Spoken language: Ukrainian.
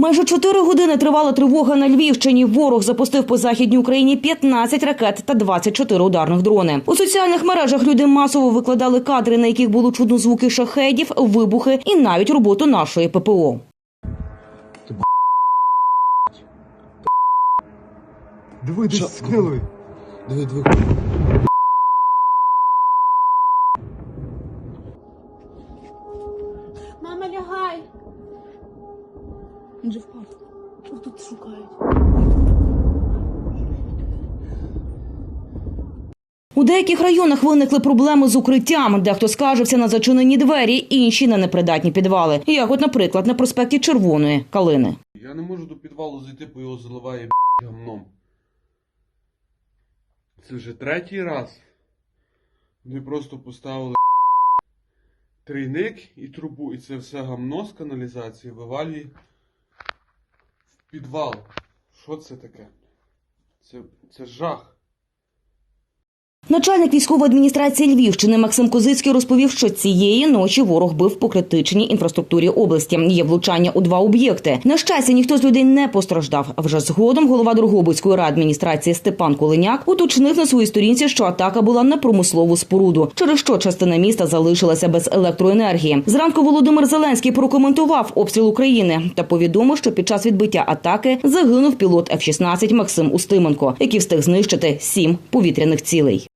Майже чотири години тривала тривога на Львівщині. Ворог запустив по західній Україні 15 ракет та 24 ударних дрони. У соціальних мережах люди масово викладали кадри, на яких було чудно звуки шахедів, вибухи і навіть роботу нашої ППО. Диви, десь скинули. Диви, диви. Мама, лягай. Він же впав. Тут шукають. У деяких районах виникли проблеми з укриттям. Дехто скаржився на зачинені двері, інші на непридатні підвали. Як, от, наприклад, на проспекті Червоної калини. Я не можу до підвалу зайти, бо його заливає гамном. Це вже третій раз. Вони просто поставили трійник і трубу, і це все гамно з каналізації вивалює підвал. Що це таке? Це, це жах. Начальник військової адміністрації Львівщини Максим Козицький розповів, що цієї ночі ворог бив по критичній інфраструктурі області. Є влучання у два об'єкти. На щастя, ніхто з людей не постраждав. Вже згодом голова Дрогобицької райадміністрації Степан Коленяк уточнив на своїй сторінці, що атака була на промислову споруду, через що частина міста залишилася без електроенергії. Зранку Володимир Зеленський прокоментував обстріл України та повідомив, що під час відбиття атаки загинув пілот F-16 Максим Устименко, який встиг знищити сім повітряних цілей.